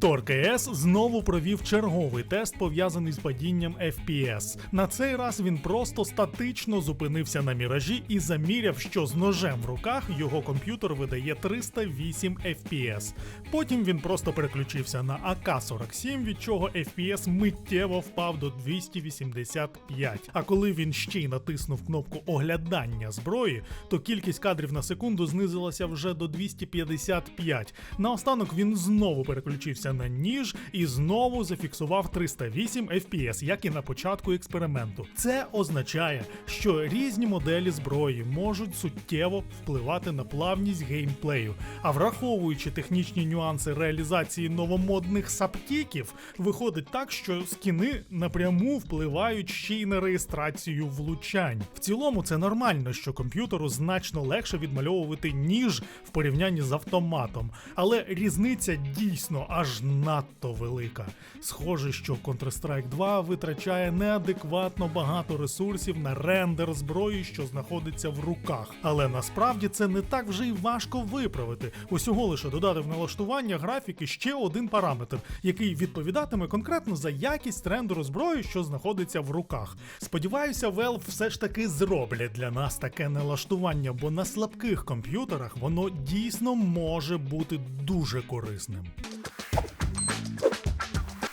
TorKS знову провів черговий тест, пов'язаний з падінням FPS. На цей раз він просто статично зупинився на міражі і заміряв, що з ножем в руках його комп'ютер видає 308 FPS. Потім він просто переключився на АК-47, від чого FPS миттєво впав до 285. А коли він ще й натиснув кнопку оглядання зброї, то кількість кадрів на секунду знизилася вже до 255. Наостанок він знову переключився на ніж і знову зафіксував 308 FPS, як і на початку експерименту. Це означає, що різні моделі зброї можуть суттєво впливати на плавність геймплею. А враховуючи технічні нюанси реалізації новомодних саптіків, виходить так, що скіни напряму впливають ще й на реєстрацію влучань. В цілому це нормально, що комп'ютеру значно легше відмальовувати ніж в порівнянні з автоматом, але різниця дійсно аж надто велика. Схоже, що Counter-Strike 2 витрачає неадекватно багато ресурсів на рендер зброї, що знаходиться в руках. Але насправді це не так вже й важко виправити. Усього лише додати в налаштування графіки ще один параметр, який відповідатиме конкретно за якість рендеру зброї, що знаходиться в руках. Сподіваюся, Valve все ж таки зроблять для нас таке налаштування, бо на слабких комп'ютерах воно дійсно може бути дуже корисним.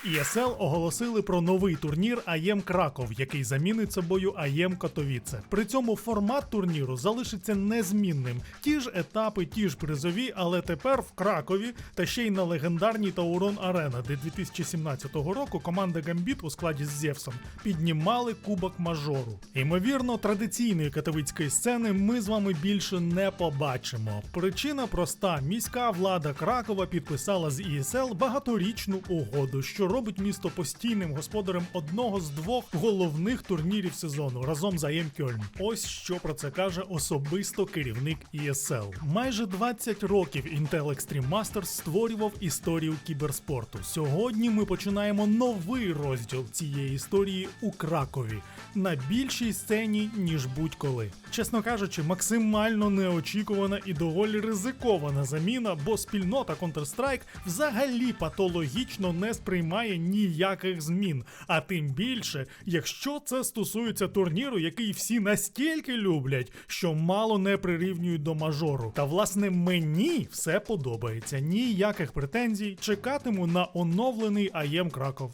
ESL оголосили про новий турнір АЄМ Краков, який замінить собою АЄМ Котовіце. При цьому формат турніру залишиться незмінним. Ті ж етапи, ті ж призові, але тепер в Кракові та ще й на легендарній Таурон Арена, де 2017 року команда Гамбіт у складі з Зевсом піднімали кубок мажору. Ймовірно, традиційної катовицької сцени ми з вами більше не побачимо. Причина проста: міська влада Кракова підписала з ESL багаторічну угоду, що робить місто постійним господарем одного з двох головних турнірів сезону разом з АЄМ Кьольн. Ось що про це каже особисто керівник ESL. Майже 20 років Intel Extreme Masters створював історію кіберспорту. Сьогодні ми починаємо новий розділ цієї історії у Кракові на більшій сцені ніж будь-коли. Чесно кажучи, максимально неочікувана і доволі ризикована заміна, бо спільнота Counter-Strike взагалі патологічно не сприймає ніяких змін. А тим більше, якщо це стосується турніру, який всі настільки люблять, що мало не прирівнюють до мажору. Та власне мені все подобається. Ніяких претензій. Чекатиму на оновлений АЄМ Краков.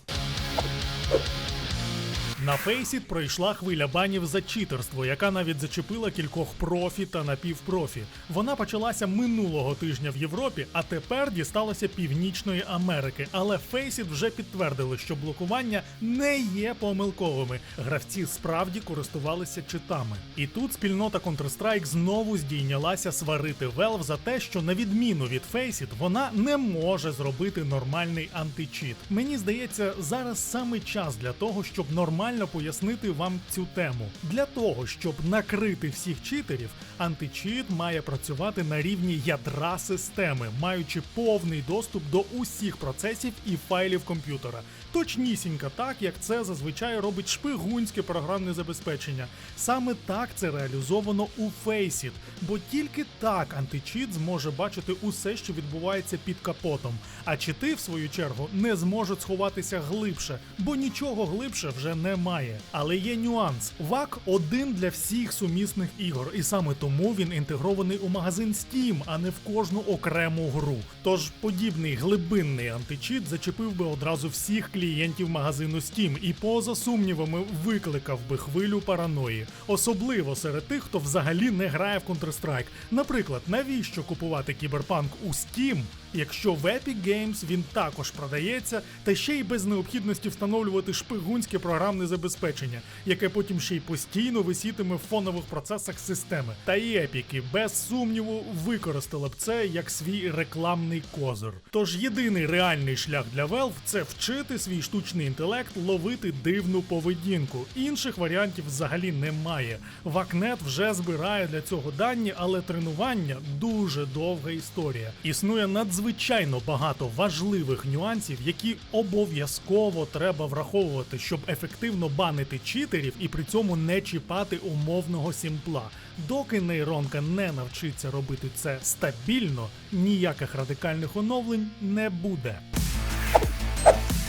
На Фейсіт пройшла хвиля банів за читерство, яка навіть зачепила кількох профі та напівпрофі. Вона почалася минулого тижня в Європі, а тепер дісталася Північної Америки. Але Фейсіт вже підтвердили, що блокування не є помилковими. Гравці справді користувалися читами. І тут спільнота Counter-Strike знову здійнялася сварити Valve за те, що на відміну від Faceit, вона не може зробити нормальний античіт. Мені здається, зараз саме час для того, щоб нормально пояснити вам цю тему. Для того, щоб накрити всіх читерів, античіт має працювати на рівні ядра системи, маючи повний доступ до усіх процесів і файлів комп'ютера. Точнісінько так, як це зазвичай робить шпигунське програмне забезпечення. Саме так це реалізовано у Faceit, бо тільки так античіт зможе бачити усе, що відбувається під капотом. А чити, в свою чергу, не зможуть сховатися глибше, бо нічого глибше вже немає. Але є нюанс: ВАК один для всіх сумісних ігор, і саме тому він інтегрований у магазин Steam, а не в кожну окрему гру. Тож подібний глибинний античіт зачепив би одразу всіх клієнтів магазину Steam і поза сумнівами викликав би хвилю параної, особливо серед тих, хто взагалі не грає в Counter-Strike. Наприклад, навіщо купувати кіберпанк у Steam, якщо в Epic Games він також продається, та ще й без необхідності встановлювати шпигунське програмне забезпечення, яке потім ще й постійно висітиме в фонових процесах системи. Та і епіки без сумніву використали б це як свій рекламний козир. Тож єдиний реальний шлях для Valve – це вчити свій штучний інтелект ловити дивну поведінку. Інших варіантів взагалі немає. Вакнет вже збирає для цього дані, але тренування дуже довга історія. Існує надзвичайно багато важливих нюансів, які обов'язково треба враховувати, щоб ефективно банити читерів і при цьому не чіпати умовного сімпла. Доки нейронка не навчиться робити це стабільно, ніяких радикальних оновлень не буде.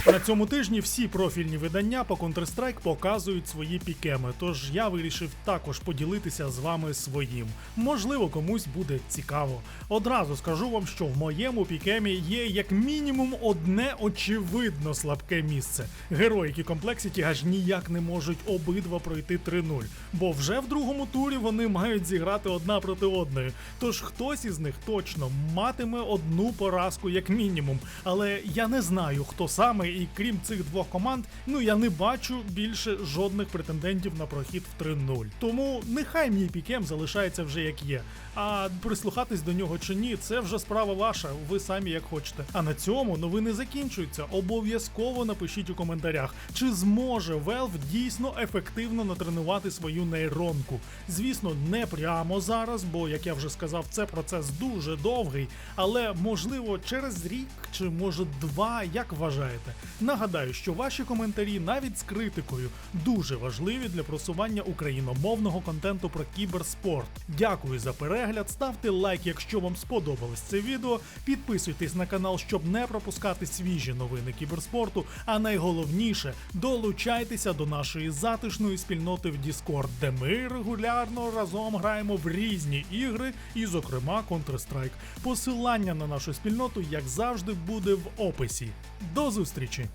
На цьому тижні всі профільні видання по Counter-Strike показують свої пікеми, тож я вирішив також поділитися з вами своїм. Можливо, комусь буде цікаво. Одразу скажу вам, що в моєму пікемі є як мінімум одне очевидно слабке місце. Героїки комплексіті аж ніяк не можуть обидва пройти 3-0, бо вже в другому турі вони мають зіграти одна проти одної. Тож хтось із них точно матиме одну поразку як мінімум. Але я не знаю, хто саме, і крім цих двох команд, ну я не бачу більше жодних претендентів на прохід в 3-0. Тому нехай мій пікем залишається вже як є. А прислухатись до нього чи ні, це вже справа ваша. Ви самі як хочете. А на цьому новини закінчуються. Обов'язково напишіть у коментарях, чи зможе Valve дійсно ефективно натренувати свою нейронку. Звісно, не прямо зараз, бо як я вже сказав, це процес дуже довгий, але можливо через рік чи може два, як вважаєте. Нагадаю, що ваші коментарі навіть з критикою дуже важливі для просування україномовного контенту про кіберспорт. Дякую за перегляд. Ставте лайк, якщо вам сподобалось це відео. Підписуйтесь на канал, щоб не пропускати свіжі новини кіберспорту. А найголовніше долучайтеся до нашої затишної спільноти в Discord, де ми регулярно разом граємо в різні ігри, і, зокрема, Counter-Strike. Посилання на нашу спільноту, як завжди, буде в описі. До зустрічі!